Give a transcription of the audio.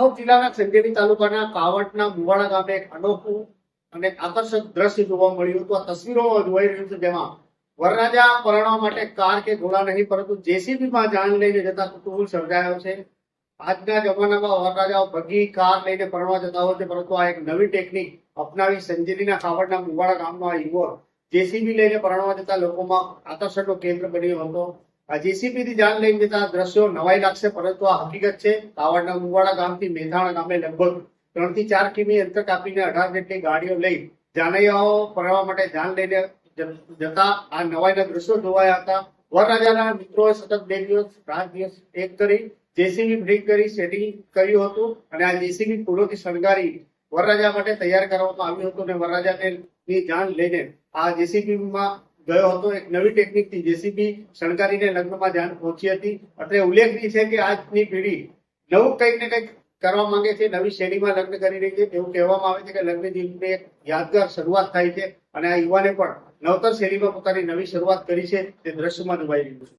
દાહોદ જિલ્લાના ખંડેરી તાલુકાના કાવટના મુવાડા ગામે એક અનોખું અને આકર્ષક દ્રશ્ય જોવા મળ્યું હતું. આ તસવીરો જોઈ રહ્યું છે જેમાં વરરાજા પરણવા માટે કાર કે ઘોડા નહીં, પરંતુ જેસીબીમાં જાણ લઈને જતા કુતુહુલ સર્જાયો છે. આજના જમાનામાં વરરાજાઓ બગી કાર લઈને પરણવા જતા હોય છે, પરંતુ આ એક નવી ટેકનિક અપનાવી સંજેલીના કાવડના મુવાડા ગામનો આ યુવક જેસીબી લઈને પરણવા જતા લોકોમાં આકર્ષણનું કેન્દ્ર બન્યો હતો. આ જેસીબી થી જાન લઈને જતા દ્રશ્યો નવાઈ લાગશે, પરંતુ આ હકીકત છે. કાવડના મુવાડા ગામથી મેધાણા ગામે લગભગ ત્રણથી ચાર કિમી અંતર કાપીને અઢાર જેટલી ગાડીઓ લઈ જાનૈયાઓ ફરવા માટે જાન લઈને જતા આ નવાઈના દ્રશ્યો જોવાયા હતા. વરરાજાના મિત્રોએ સતત બે દિવસ રાત દિવસ એક કરી જેસીબી બ્રિક કરી સેટિંગ કર્યું હતું અને આ જેસીબી ફૂલોથી શણગારી વરરાજા માટે તૈયાર કરવામાં આવ્યું હતું અને વરરાજાને જાન લઈને આ જેસીબી માં ગયો હતો એક નવી ટેકનિકથી, જેસીબી શણગારીને લગ્નમાં ધ્યાન પહોંચી હતી. અત્રે ઉલ્લેખનીય છે કે આજની પેઢી નવું કંઈક ને કંઈક કરવા માંગે છે, નવી શૈલીમાં લગ્ન કરી રહી છે. એવું કહેવામાં આવે છે કે લગ્ન જીવનની એક યાદગાર શરૂઆત થાય છે અને આ યુવાને પણ નવતર શૈલીમાં પોતાની નવી શરૂઆત કરી છે, તે દ્રશ્યમાં દુભાઈ રહ્યું છે.